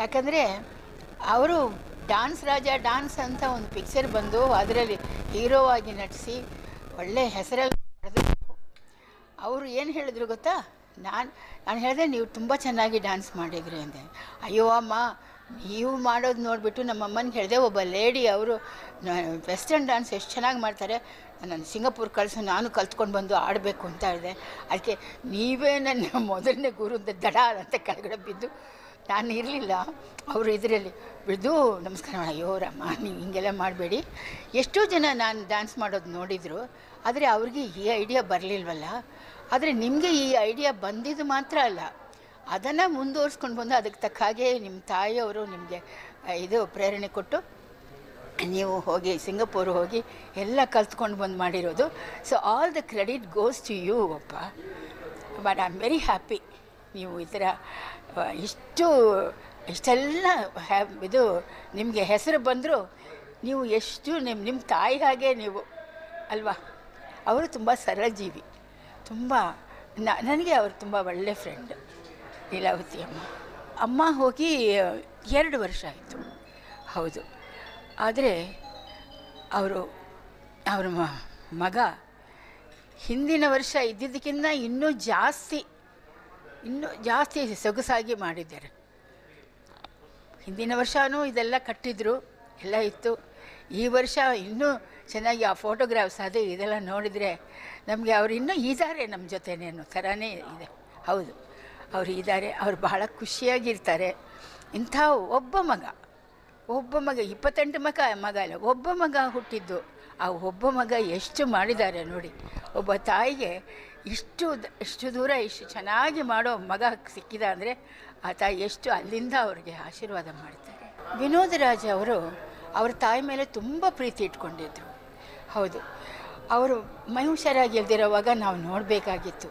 ಯಾಕಂದರೆ ಅವರು ಡಾನ್ಸ್ ರಾಜ, ಡಾನ್ಸ್ ಅಂತ ಒಂದು ಪಿಕ್ಚರ್ ಬಂದು ಅದರಲ್ಲಿ ಹೀರೋ ಆಗಿ ನಟಿಸಿ ಒಳ್ಳೆ ಹೆಸರಲ್ಲಿ ಅವರು ಏನು ಹೇಳಿದ್ರು ಗೊತ್ತಾ? ನಾನು ನಾನು ಹೇಳಿದೆ, ನೀವು ತುಂಬ ಚೆನ್ನಾಗಿ ಡ್ಯಾನ್ಸ್ ಮಾಡಿದ್ರಿ ಅಂದೆ. ಅಯ್ಯೋ ಅಮ್ಮ, ನೀವು ಮಾಡೋದು ನೋಡಿಬಿಟ್ಟು ನಮ್ಮ ಅಮ್ಮನಿಗೆ ಹೇಳಿದೆ, ಒಬ್ಬ ಲೇಡಿ ಅವರು ವೆಸ್ಟರ್ನ್ ಡ್ಯಾನ್ಸ್ ಎಷ್ಟು ಚೆನ್ನಾಗಿ ಮಾಡ್ತಾರೆ ನಾನು ಸಿಂಗಾಪುರ್ ಕಳಿಸು, ನಾನು ಕಲ್ತ್ಕೊಂಡು ಬಂದು ಆಡಬೇಕು ಅಂತ ಹೇಳಿದೆ. ಅದಕ್ಕೆ ನೀವೇ ನನ್ನ ಮೊದಲನೇ ಗುರು ಅಂತ ದಡ ಅಂತ ಕೆಳಗಡೆ ಬಿದ್ದು ನಾನು ಇರಲಿಲ್ಲ. ಅವರು ಇದರಲ್ಲಿ ಬಿದ್ದು ನಮಸ್ಕಾರ ಅಯ್ಯೋ, ರಮ್ಮ, ನೀವು ಹಿಂಗೆಲ್ಲ ಮಾಡಬೇಡಿ. ಎಷ್ಟೋ ಜನ ನಾನು ಡ್ಯಾನ್ಸ್ ಮಾಡೋದು ನೋಡಿದರು, ಆದರೆ ಅವ್ರಿಗೆ ಈ ಐಡಿಯಾ ಬರಲಿಲ್ವಲ್ಲ. ಆದರೆ ನಿಮಗೆ ಈ ಐಡಿಯಾ ಬಂದಿದ್ದು ಮಾತ್ರ ಅಲ್ಲ. ಅದನ್ನು ಮುಂದುವರ್ಸ್ಕೊಂಡು ಬಂದು ಅದಕ್ಕೆ ತಕ್ಕ ಹಾಗೆ ನಿಮ್ಮ ತಾಯಿಯವರು ನಿಮಗೆ ಇದು ಪ್ರೇರಣೆ ಕೊಟ್ಟು ನೀವು ಹೋಗಿ, ಸಿಂಗಪೂರ್ ಹೋಗಿ ಎಲ್ಲ ಕಲ್ತ್ಕೊಂಡು ಬಂದು ಮಾಡಿರೋದು. So all the credit goes to you ಅಪ್ಪ. But I am very happy ನೀವು ಈ ಥರ ಇಷ್ಟು, ಇಷ್ಟೆಲ್ಲ ಹ್ಯಾ ಇದು ನಿಮಗೆ ಹೆಸರು ಬಂದರೂ ನೀವು ಎಷ್ಟು ನಿಮ್ಮ ನಿಮ್ಮ ತಾಯಿ ಹಾಗೆ ನೀವು, ಅಲ್ವಾ? ಅವರು ತುಂಬ ಸರಳ ಜೀವಿ ತುಂಬ ನನಗೆ ಅವರು ತುಂಬ ಒಳ್ಳೆ ಫ್ರೆಂಡ್ ಲೀಲಾವತಿ ಅಮ್ಮ. ಅಮ್ಮ ಹೋಗಿ ಎರಡು ವರ್ಷ ಆಯಿತು. ಹೌದು. ಆದರೆ ಅವರು, ಅವರ ಮಗ ಹಿಂದಿನ ವರ್ಷ ಇದ್ದಿದ್ದಕ್ಕಿಂತ ಇನ್ನೂ ಜಾಸ್ತಿ ಇನ್ನೂ ಜಾಸ್ತಿ ಸೊಗಸಾಗಿ ಮಾಡಿದ್ದಾರೆ. ಹಿಂದಿನ ವರ್ಷವೂ ಇದೆಲ್ಲ ಕಟ್ಟಿದ್ರು, ಎಲ್ಲ ಇತ್ತು. ಈ ವರ್ಷ ಇನ್ನೂ ಚೆನ್ನಾಗಿ ಆ ಫೋಟೋಗ್ರಾಫ್ಸ್ ಅದು ಇದೆಲ್ಲ ನೋಡಿದರೆ ನಮಗೆ ಅವರು ಇನ್ನೂ ಇದ್ದಾರೆ ನಮ್ಮ ಜೊತೆನೇ ಅನ್ನೋ ಥರನೇ ಇದೆ. ಹೌದು, ಅವರು ಇದ್ದಾರೆ ಅವ್ರು ಬಹಳ ಖುಷಿಯಾಗಿರ್ತಾರೆ. ಇಂಥ ಒಬ್ಬ ಮಗ ಒಬ್ಬ ಮಗ, ಇಪ್ಪತ್ತೆಂಟು ಮಗ ಮಗ ಅಲ್ಲ, ಒಬ್ಬ ಮಗ ಹುಟ್ಟಿದ್ದು ಆ ಒಬ್ಬ ಮಗ ಎಷ್ಟು ಮಾಡಿದ್ದಾರೆ ನೋಡಿ. ಒಬ್ಬ ತಾಯಿಗೆ ಇಷ್ಟು ಇಷ್ಟು ದೂರ ಇಷ್ಟು ಚೆನ್ನಾಗಿ ಮಾಡೋ ಮಗ ಸಿಕ್ಕಿದ ಅಂದರೆ ಆ ತಾಯಿ ಎಷ್ಟು ಅಲ್ಲಿಂದ ಅವ್ರಿಗೆ ಆಶೀರ್ವಾದ ಮಾಡ್ತಾರೆ. ವಿನೋದ್ ರಾಜ್ ಅವರು ಅವ್ರ ತಾಯಿ ಮೇಲೆ ತುಂಬ ಪ್ರೀತಿ ಇಟ್ಕೊಂಡಿದ್ರು. ಹೌದು. ಅವರು ಮೈ ಹುಷಾರಾಗಿ ಇಲ್ದಿರೋವಾಗ ನಾವು ನೋಡಬೇಕಾಗಿತ್ತು.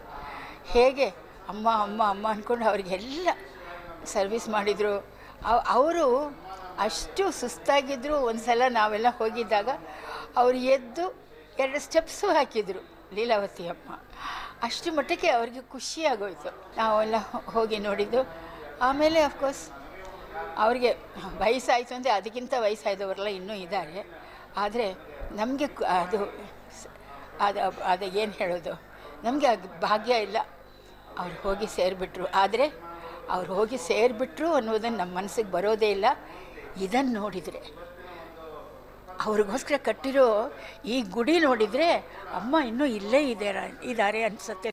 ಹೇಗೆ ಅಮ್ಮ ಅಮ್ಮ ಅಮ್ಮ ಅಂದ್ಕೊಂಡು ಅವ್ರಿಗೆಲ್ಲ ಸರ್ವಿಸ್ ಮಾಡಿದರು. ಅವರು ಅಷ್ಟು ಸುಸ್ತಾಗಿದ್ದರು ಒಂದು ಸಲ ನಾವೆಲ್ಲ ಹೋಗಿದ್ದಾಗ ಅವರು ಎದ್ದು ಎರಡು ಸ್ಟೆಪ್ಸು ಹಾಕಿದರು, ಲೀಲಾವತಿ ಅಮ್ಮ. ಅಷ್ಟು ಮಟ್ಟಕ್ಕೆ ಅವ್ರಿಗೆ ಖುಷಿಯಾಗೋಯ್ತು. ನಾವೆಲ್ಲ ಹೋಗಿ ನೋಡಿದ್ದು. ಆಮೇಲೆ ಅಫ್ಕೋರ್ಸ್ ಅವ್ರಿಗೆ ವಯಸ್ಸಾಯಿತು ಅಂದರೆ ಅದಕ್ಕಿಂತ ವಯಸ್ಸಾದವರೆಲ್ಲ ಇನ್ನೂ ಇದ್ದಾರೆ. ಆದರೆ ನಮಗೆ ಅದು ಅದು ಅದು ಏನು ಹೇಳೋದು? ನಮಗೆ ಅದು ಭಾಗ್ಯ ಇಲ್ಲ. ಅವ್ರು ಹೋಗಿ ಸೇರಿಬಿಟ್ರು. ಆದರೆ ಅವ್ರು ಹೋಗಿ ಸೇರಿಬಿಟ್ರು ಅನ್ನೋದನ್ನು ನಮ್ಮ ಮನಸ್ಸಿಗೆ ಬರೋದೇ ಇಲ್ಲ. ಇದನ್ನು ನೋಡಿದರೆ ಅವ್ರಿಗೋಸ್ಕರ ಕಟ್ಟಿರೋ ಈ ಗುಡಿ ನೋಡಿದರೆ ಅಮ್ಮ ಇನ್ನೂ ಇಲ್ಲೇ ಇದ್ದಾರೆ ಇದ್ದಾರೆ ಅನಿಸುತ್ತೆ.